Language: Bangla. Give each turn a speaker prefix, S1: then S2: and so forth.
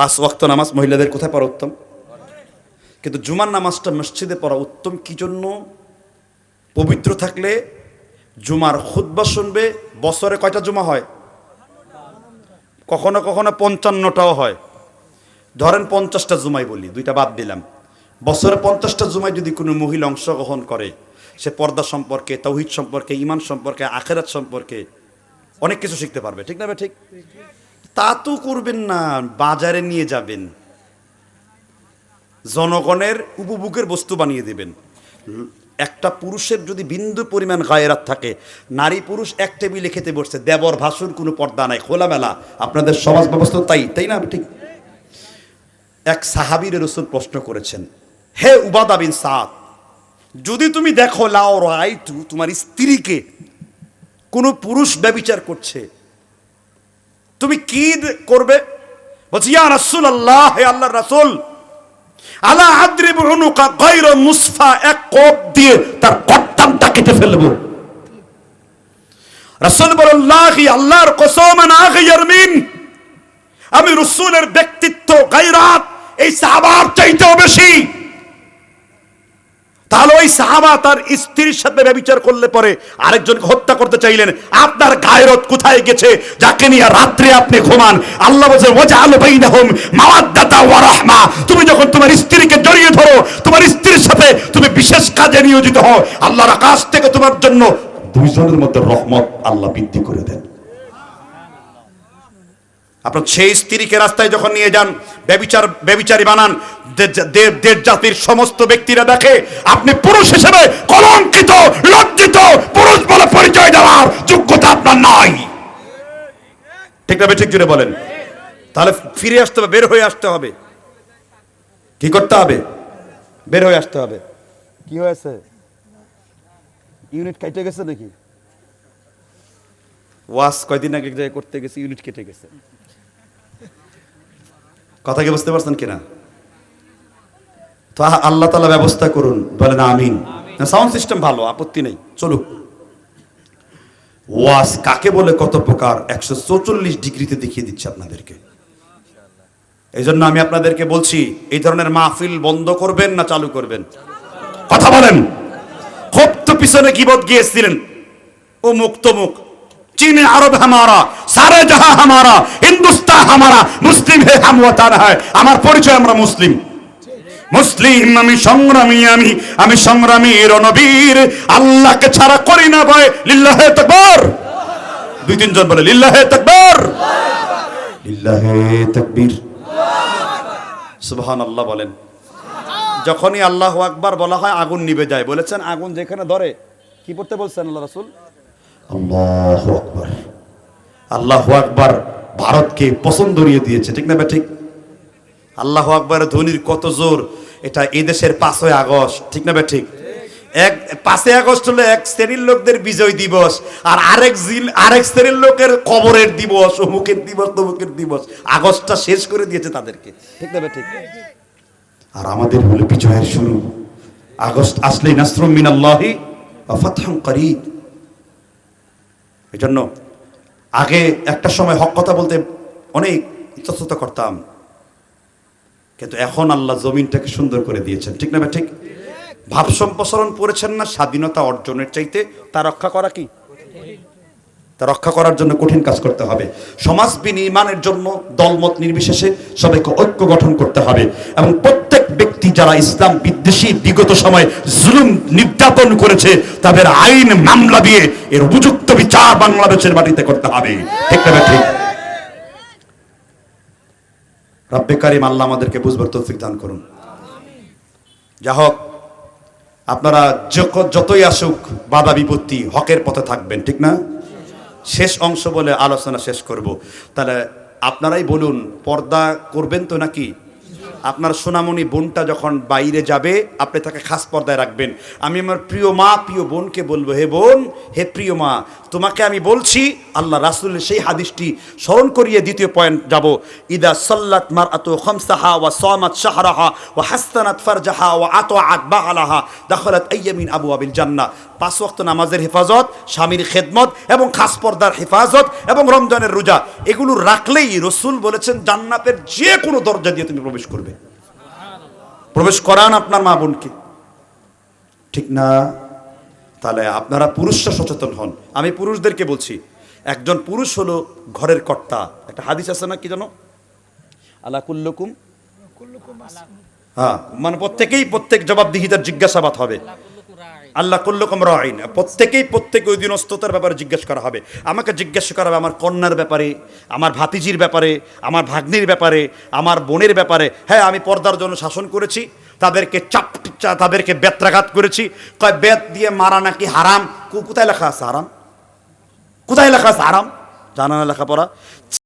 S1: পাঁচ ওয়াক্ত নামাজ মহিলাদের কোথায় পড়া উত্তম? কিন্তু জুমার নামাজটা মসজিদে পড়া উত্তম কি জন্য? পবিত্র থাকলে জুমার খুদ্া শুনবে, বছরে কয়টা জুমা হয়? কখনো কখনো পঞ্চান্নটাও হয়। ধরেন পঞ্চাশটা জুমাই বলি, দুইটা বাদ দিলাম। বছরে পঞ্চাশটা জুমায় যদি কোনো মহিলা অংশগ্রহণ করে, সে পর্দা সম্পর্কে, তৌহিদ সম্পর্কে ইমান সম্পর্কে, আখেরাত সম্পর্কে অনেক কিছু শিখতে পারবে, ঠিক না ঠিক? তা তো করবেন না, বাজারে নিয়ে যাবেন। জনগণের উপভোগের বস্তু বানিয়ে দেবেন। একটা পুরুষের যদি বিন্দু পরিমাণ গায়েরাত থাকে, নারী পুরুষ এক টেবিলে খেতে বসছে, দেবর ভাসুর কোনো পর্দা নাই, খোলামেলা। আপনাদের সমাজ ব্যবস্থা তাই তাই না? ঠিক। এক সাহাবির রসুল প্রশ্ন করেছেন, হে উবাদা বিন সাদ, যদি তুমি দেখো লাও তু তোমার স্ত্রীকে কোনো পুরুষ ব্যবিচার করছে তুমি কি করবে? বলছি, ইয়া রাসূল আল্লাহ হে আল্লাহর রাসূল, আলা আদ্রিব উনুকা গায়র মুসফা এক কোপ দিয়ে তার কর্তামটা কেটে ফেলব। রাসূল বলল্লাহি আল্লাহর কসম না গায়রমিন আমি রসুলের ব্যক্তিত্ব, গায়রাত, এই সাহাবার চাইতেও বেশি। তাহলে ওই সাহাবা তার স্ত্রীর সাথে ব্যবচার করলে পরে আরেকজনকে হত্যা করতে চাইলেন। আপনার গায়রত কোথায় গেছে? যাকে নিয়ে রাত্রে আপনি ঘুমান। আল্লাহ বলছে, ওয়াজআল বাইনাহুম মাওয়াদ্দাতা ওয়া রাহমা। তুমি যখন তোমার স্ত্রীকে জড়িয়ে ধরো, তোমার স্ত্রীর সাথে তুমি বিশেষ কাজে নিয়োজিত হও। আল্লাহর আকাশ থেকে তোমার জন্য দুইজনের মধ্যে রহমত আল্লাহ বৃদ্ধি করে দেন। আপনার সেই স্ত্রীকে রাস্তায় যখন নিয়ে যান ব্যবিচার ব্যবিচারী বানান দে- দে- দেশ জাতির সমস্ত ব্যক্তিরা দেখে আপনি পুরুষ হিসেবে কলঙ্কিত লজ্জিত পুরুষ বলে পরিচয় দেওয়ার যোগ্যতা আপনার নাই। ঠিক না ঠিক জুড়ে বলেন। তাহলে ফিরে আসতে হবে বের হয়ে আসতে হবে। কি করতে হবে? বের হয়ে আসতে হবে। কি হয়েছে? ইউনিট কেটে গেছে নাকি? ওয়াশ কয়দিন আগে করতে গেছে ইউনিট কেটে গেছে। কথা কি বুঝতে পারছেন কিনা? তো আল্লাহ তালা ব্যবস্থা করুন, বলেন আমিন। সাউন্ড সিস্টেম ভালো, আপত্তি নেই, চলুক। ওয়াস কাকে বলে কত প্রকার? একশো চৌচল্লিশ ডিগ্রিতে দেখিয়ে দিচ্ছে আপনাদেরকে। এই জন্য আমি আপনাদেরকে বলছি, এই ধরনের মাহফিল বন্ধ করবেন না চালু করবেন? কথা বলেন। খুব তো পিছনে কিবত গিয়েছিলেন ও মুক্ত মুখ চীনে আরব হামারা। সারা জাহা হামারা হিন্দুস্তা হামারা, মুসলিম হে হাম হয়। আমার পরিচয় আমরা মুসলিম। মুসলিম, আমি সংগ্রামী, আমি আমি সংগ্রামী রণবীর। আল্লাহকে ছাড়া করি না ভয় লিল্লাহে তাকবর। দুই তিনজন বলে, লিল্লাহে হে লিল্লাহে তাকবীর। সুবহানাল্লাহ বলেন। যখনই আল্লাহ আকবার বলা হয়, আগুন নিবে যায়। বলেছেন, আগুন যেখানে ধরে, কি পড়তে বলছেন আল্লাহ রাসুল? আল্লাহ আকবার। আল্লাহ আকবার ভারতকে পছন্দ করিয়ে দিয়েছে, ঠিক না বে ঠিক? আল্লাহ আকবরের ধ্বনির কত জোর, এটা এই দেশের পাঁচই আগস্ট, ঠিক না বে ঠিক? এক, পাঁচই আগস্ট হলো এক শ্রেণির লোকদের বিজয় দিবস, আর আরেক জিল, আরেক শ্রেণির লোকের কবরের দিবস, অমুকের দিবস, তমুকের দিবস, আগস্টটা শেষ করে দিয়েছে তাদেরকে, ঠিক না ঠিক? আর আমাদের হলো বিজয়ের শুরু। আগস্ট আসলেই নাসরুম মিনাল্লাহি ফাতহুন করিব। এই আগে একটা সময় হক কথা বলতে অনেক ইতস্তত করতাম। কিন্তু এখন আল্লাহ জমিনটাকে সুন্দর করে দিয়েছেন। ঠিক না ঠিক? ভাব সম্প্রসারণ করেছেন না, স্বাধীনতা অর্জনের চাইতে তা রক্ষা করা কি? তা রক্ষা করার জন্য কঠিন কাজ করতে হবে। সমাজ বিনির্মাণের জন্য দলমত নির্বিশেষে সবাইকে ঐক্য গঠন করতে হবে এবং প্রত্যেক ব্যক্তি যারা ইসলাম বিদ্বেষী বিগত সময় জুলুম নির্যাতন করেছে, তাদের আইন মামলা দিয়ে এর উপযুক্ত বিচার বাংলাদেশের মাটিতে করতে হবে। ঠিক না ঠিক? রব্বে কারিম আল্লাহ আমাদেরকে বুঝবার তৌফিক দান করুন। যা হোক, আপনারা যতই আসুক, বাধা বিপত্তি হকের পথে থাকবেন, ঠিক না? শেষ অংশ বলে আলোচনা শেষ করব। তাহলে আপনারাই বলুন, পর্দা করবেন তো নাকি? আপনার সোনামণি বোনটা যখন বাইরে যাবে, আপনি তাকে খাস পর্দায় রাখবেন। আমি আমার প্রিয় মা, প্রিয় বোনকে বলব, হে বোন, হে প্রিয় মা, তোমাকে আমি বলছি, আল্লাহ রাসুলের সেই হাদিসটি স্মরণ করিয়ে দ্বিতীয় পয়েন্ট যাব। ইদা সাল্লাত মার আত খমসাহা ওয়া সামাত শাহরাহা ওয়া হাস্তানাত ফারজাহা ওয়া আত আত বাহালাহা দাখলাত আইয়ামিন আবু আবিল জান্না পাঁচ ওয়াক্ত নামাজের হেফাজত, স্বামীর খেদমত এবং খাস পর্দার হেফাজত এবং রমজানের রোজা, এগুলো রাখলেই রসুল বলেছেন, জান্নাতের যে কোনো দরজা দিয়ে তুমি প্রবেশ করবে। প্রবেশ করান আপনার মা বোনকে। ঠিক না? তাহলে আপনারা পুরুষরা সচেতন হন। আমি পুরুষদেরকে বলছি একজন পুরুষ হলো ঘরের কর্তা। একটা হাদিস আছে না কি জানো? আলাকুল্লকুম হ্যাঁ মানে প্রত্যেকেই প্রত্যেক জবাবদিহিতার জিজ্ঞাসাবাদ হবে। আল্লাহ কুল্লুকুম রাইন। প্রত্যেকেই প্রত্যেক ওই দিনস্ততার ব্যাপারে জিজ্ঞেস করা হবে। আমাকে জিজ্ঞাসা করা হবে আমার কন্যার ব্যাপারে, আমার ভাতিজির ব্যাপারে, আমার ভাগ্নির ব্যাপারে, আমার বোনের ব্যাপারে। হ্যাঁ আমি পর্দার জন্য শাসন করেছি, তাদেরকে চাপ তাদেরকে বেত্রাঘাত করেছি। কয়, বেত দিয়ে মারা নাকি হারাম? কোথায় লেখা আছে হারাম? কোথায় লেখা আছে হারাম? জানা না লেখাপড়া।